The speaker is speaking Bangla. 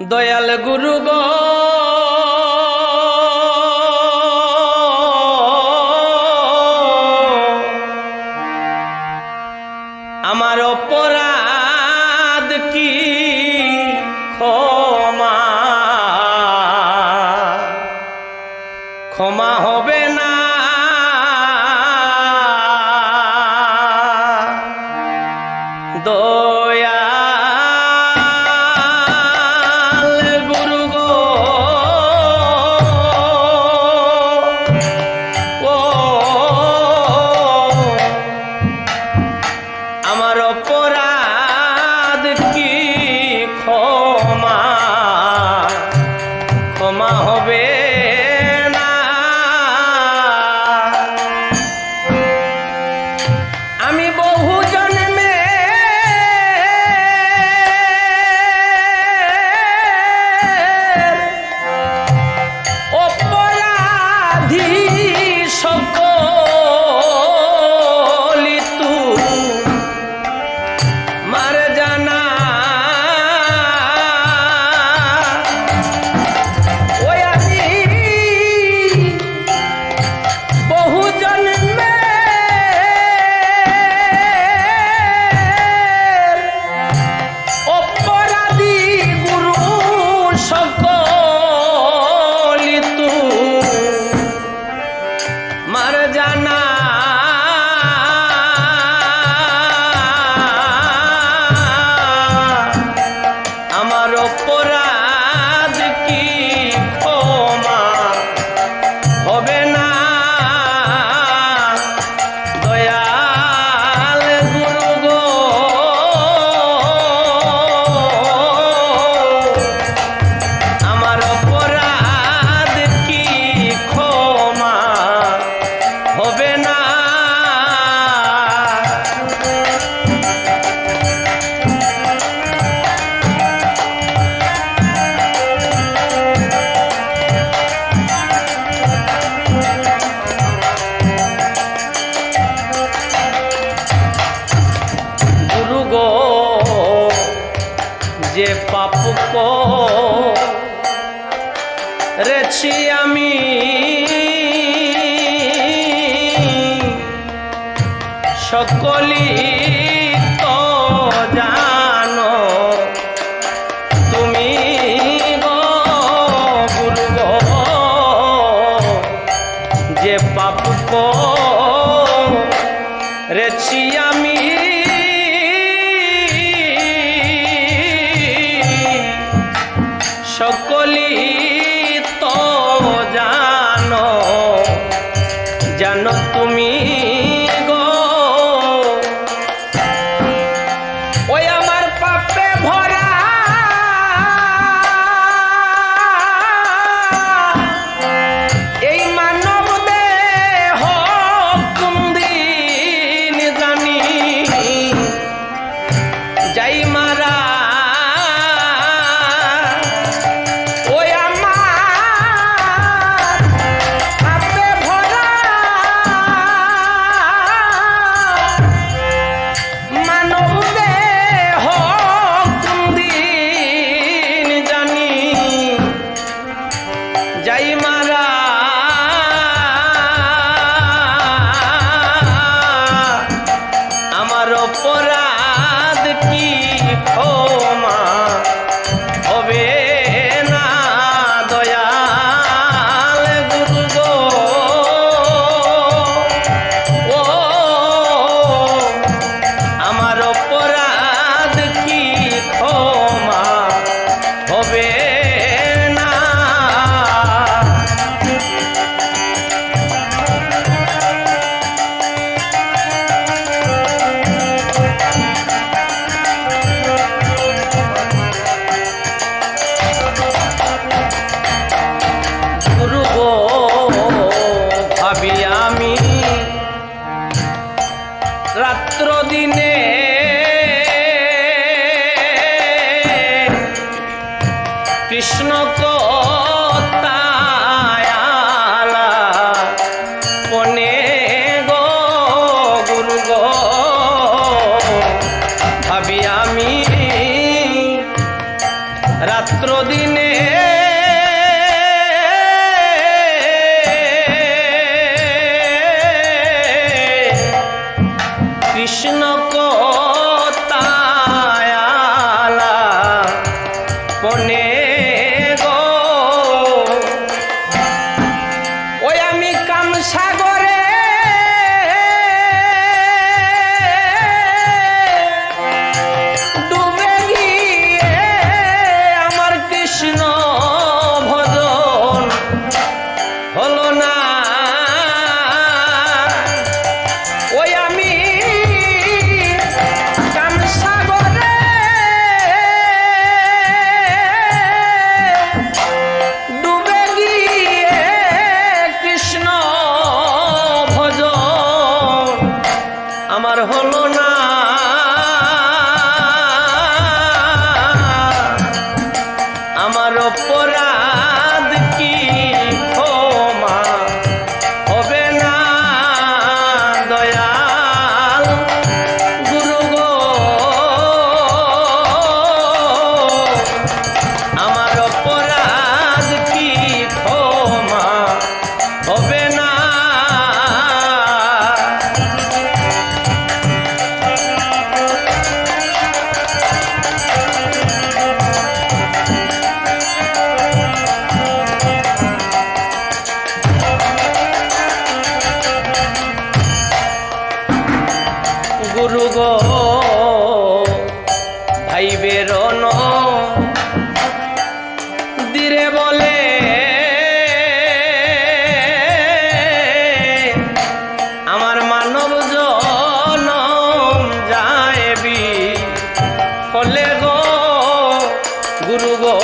দয়াল গুরু গ। আমার অপরাধ কি? ক্ষমা। ক্ষমা হবে না সকলি তো জানো। তুমি গুরুগ যে পাপ রেছি আমি রাত্র দিনে হলো না। আমার ও ভাই বেরোন দিরে বলে আমার মানব জনম যায়বি ফলে গো গুরু গো।